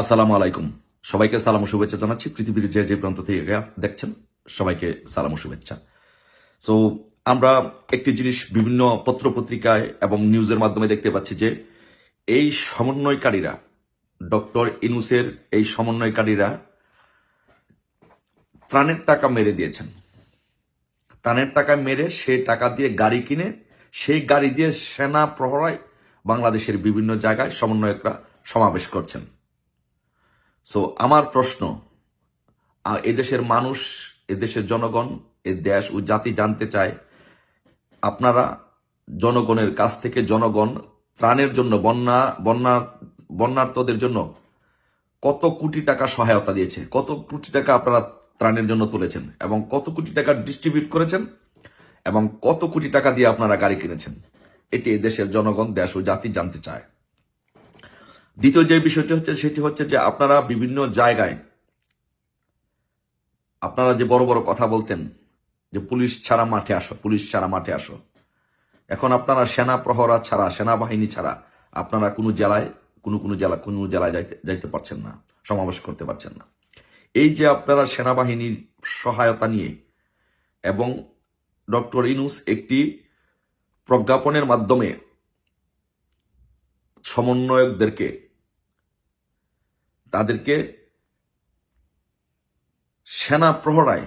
আসসালামু আলাইকুম। সবাইকে সালাম ও শুভেচ্ছা জানাচ্ছি। পৃথিবীর যে যে প্রান্ত থেকে দেখছেন, সবাইকে সালাম ও শুভেচ্ছা। সো আমরা একটি জিনিস বিভিন্ন পত্র পত্রিকায় এবং নিউজের মাধ্যমে দেখতে পাচ্ছি যে, এই সমন্বয়কারীরা, ডক্টর ইনুসের এই সমন্বয়কারীরা ত্রাণের টাকা মেরে দিয়েছেন। ত্রাণের টাকা মেরে সে টাকা দিয়ে গাড়ি কিনে, সেই গাড়ি দিয়ে সেনা প্রহরায় বাংলাদেশের বিভিন্ন জায়গায় সমন্বয়করা সমাবেশ করছেন। সো আমার প্রশ্ন এদেশের মানুষ, এদেশের জনগণ, এ দেশ ও জাতি জানতে চায়, আপনারা জনগণের কাছ থেকে জনগণ ত্রাণের জন্য, বন্যা বন্যা, বন্যার্তদের জন্য কত কোটি টাকা সহায়তা দিয়েছে, কত কোটি টাকা আপনারা ত্রাণের জন্য তুলেছেন এবং কত কোটি টাকা ডিস্ট্রিবিউট করেছেন এবং কত কোটি টাকা দিয়ে আপনারা গাড়ি কিনেছেন। এটি এদেশের জনগণ, দেশ ও জাতি জানতে চায়। দ্বিতীয় যে বিষয়টি হচ্ছে, সেটি হচ্ছে যে আপনারা বিভিন্ন জায়গায়, আপনারা যে বড় বড় কথা বলতেন, যে পুলিশ ছাড়া মাঠে আসো, পুলিশ ছাড়া মাঠে আসো। এখন আপনারা সেনা প্রহরা ছাড়া, সেনাবাহিনী ছাড়া, আপনারা কোনো জেলায়, কোনো কোনো জেলা, কোনো জেলায় যাইতে যাইতে পারছেন না, সমাবেশ করতে পারছেন না। এই যে আপনারা সেনাবাহিনীর সহায়তা নিয়ে এবং ডক্টর ইনুস একটি প্রজ্ঞাপনের মাধ্যমে সমন্বয়কদেরকে তাদেরকে সেনা প্রহরায়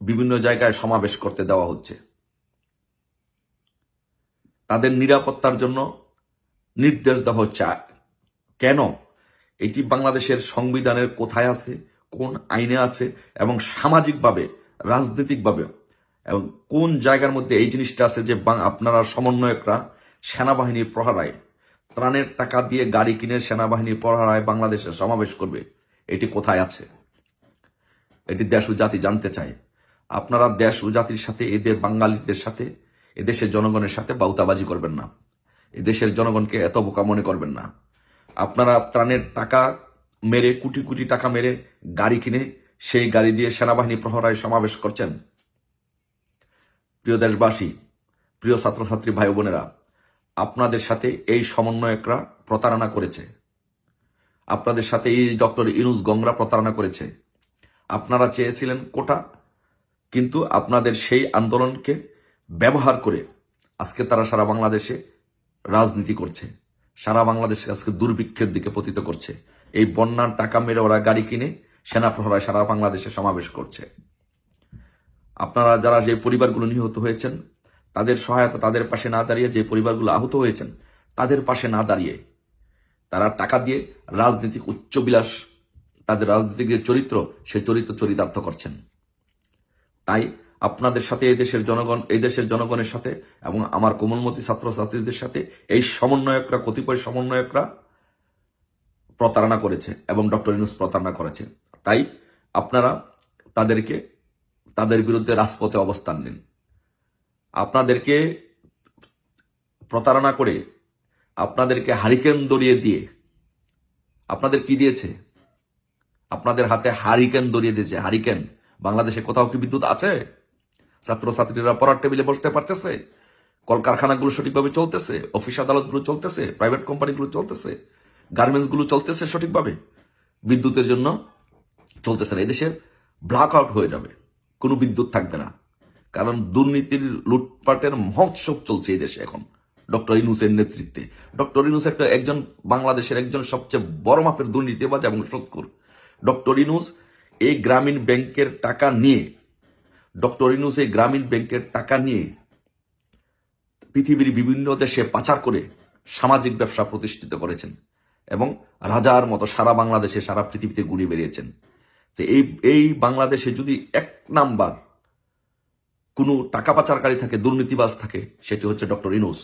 বিভিন্ন জায়গায় সমাবেশ করতে দেওয়া হচ্ছে। তাদের নিরাপত্তার জন্য নির্দেশ দেওয়া হচ্ছে। কেন? এটি বাংলাদেশের সংবিধানের কোথায় আছে, কোন আইনে আছে, এবং সামাজিকভাবে, রাজনৈতিকভাবে, এবং কোন জায়গার মধ্যে এই জিনিসটা আছে যে আপনারা সমন্বয়করা সেনাবাহিনীর প্রহারায় ত্রাণের টাকা দিয়ে গাড়ি কিনে সেনাবাহিনীর প্রহারায় বাংলাদেশে সমাবেশ করবে। এটি কোথায় আছে? এটি দেশ ও জাতি জানতে চায়। আপনারা দেশ ও জাতির সাথে, এদের বাঙালিদের সাথে, এদেশের জনগণের সাথে বাউতাবাজি করবেন না। এদেশের জনগণকে এত বোকা মনে করবেন না। আপনারা ত্রাণের টাকা মেরে, কোটি কোটি টাকা মেরে গাড়ি কিনে সেই গাড়ি দিয়ে সেনাবাহিনী প্রহরায় সমাবেশ করছেন। প্রিয় দেশবাসী, প্রিয় ছাত্রছাত্রী ভাই বোনেরা আপনাদের সাথে এই সমন্বয়করা প্রতারণা করেছে। আপনাদের সাথে এই ডক্টর ইনুস গংরা প্রতারণা করেছে। আপনারা চেয়েছিলেন কোটা, কিন্তু আপনাদের সেই আন্দোলনকে ব্যবহার করে আজকে তারা সারা বাংলাদেশে রাজনীতি করছে। সারা বাংলাদেশে আজকে দুর্ভিক্ষের দিকে পতিত করছে। এই বন্যার টাকা মেরে ওরা গাড়ি কিনে সেনা প্রহরায় সারা বাংলাদেশে সমাবেশ করছে। আপনারা যারা যে পরিবারগুলো নিহত হয়েছেন তাদের সহায়তা তাদের পাশে না দাঁড়িয়ে যে পরিবারগুলো আহত হয়েছেন, তাদের পাশে না দাঁড়িয়ে তারা টাকা দিয়ে রাজনৈতিক উচ্চবিলাস, তাদের রাজনৈতিক যে চরিত্র, সে চরিত্র চরিতার্থ করছেন। তাই আপনাদের সাথে এই দেশের জনগণ, এই দেশের জনগণের সাথে এবং আমার কোমলমতি ছাত্রছাত্রীদের সাথে এই সমন্বয়করা, কতিপয় সমন্বয়করা প্রতারণা করেছে এবং ডক্টর ইনুস প্রতারণা করেছে। তাই আপনারা তাদেরকে, তাদের বিরুদ্ধে রাজপথে অবস্থান নিন। আপনাদেরকে প্রতারণা করে, আপনাদেরকে হারিকেন দড়িয়ে দিয়ে, আপনাদের কি দিয়েছে? আপনাদের হাতে হারিকেন দড়িয়ে দিয়েছে। হারিকেন, বাংলাদেশে কোথাও কি বিদ্যুৎ আছে? ছাত্রছাত্রীরা পড়ার টেবিলে বসতে পারতেছে? কলকারখানাগুলো সঠিকভাবে চলতেছে? অফিস আদালতগুলো চলতেছে? প্রাইভেট কোম্পানিগুলো চলতেছে? গার্মেন্টসগুলো চলতেছে সঠিকভাবে? বিদ্যুতের জন্য চলতেছে না। এদেশে ব্ল্যাক আউট হয়ে যাবে। কোনো বিদ্যুৎ থাকবে না। কারণ দুর্নীতির লুটপাটের মহোৎসব চলছে এই দেশে এখন। ডক্টর ইনুসের নেতৃত্বে। ডক্টর ইনুস একটা একজন, বাংলাদেশের একজন সবচেয়ে বড় মাপের দুর্নীতিবাজ এবং সৎকুর ডক্টর ইনুস এই গ্রামীণ ব্যাংকের টাকা নিয়ে, ডক্টর ইনুস এই গ্রামীণ ব্যাংকের টাকা নিয়ে পৃথিবীর বিভিন্ন দেশে পাচার করে সামাজিক ব্যবসা প্রতিষ্ঠিত করেছেন এবং রাজার মতো সারা বাংলাদেশে, সারা পৃথিবীতে ঘুরে বেরিয়েছেন তো এই এই বাংলাদেশে যদি এক নাম্বার কোনো টাকা পাচারকারী থাকে, দুর্নীতিবাজ থাকে, সেটি হচ্ছে ডক্টর ইনুস।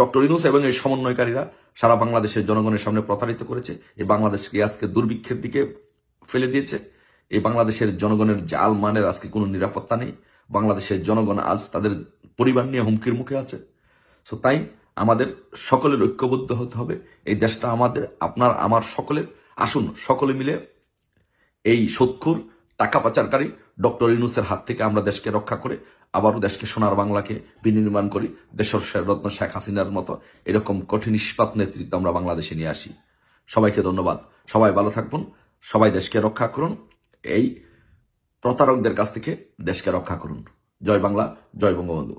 ডক্টর ইনুস এবং এই সমন্বয়কারীরা সারা বাংলাদেশের জনগণের সামনে প্রতারিত করেছে। এই বাংলাদেশকে আজকে দুর্ভিক্ষের দিকে ফেলে দিয়েছে। এই বাংলাদেশের জনগণের জাল মানের আজকে কোনো নিরাপত্তা নেই। বাংলাদেশের জনগণ আজ তাদের পরিবার নিয়ে হুমকির মুখে আছে। সো তাই আমাদের সকলের ঐক্যবদ্ধ হতে হবে। এই দেশটা আমাদের, আপনার, আমার, সকলের। আসুন, সকলে মিলে এই সক্ষুর টাকা পাচারকারী ডক্টর ইনুসের হাত থেকে আমরা দেশকে রক্ষা করে আবারও দেশকে সোনার বাংলাকে বিনির্মাণ করি, দেশের রত্ন শেখ হাসিনার মতো এরকম কঠিন ইস্পাত নেতৃত্ব আমরা বাংলাদেশে নিয়ে আসি। সবাইকে ধন্যবাদ। সবাই ভালো থাকুন সবাই দেশকে রক্ষা করুন, এই প্রতারকদের কাছ থেকে দেশকে রক্ষা করুন। জয় বাংলা, জয় বঙ্গবন্ধু।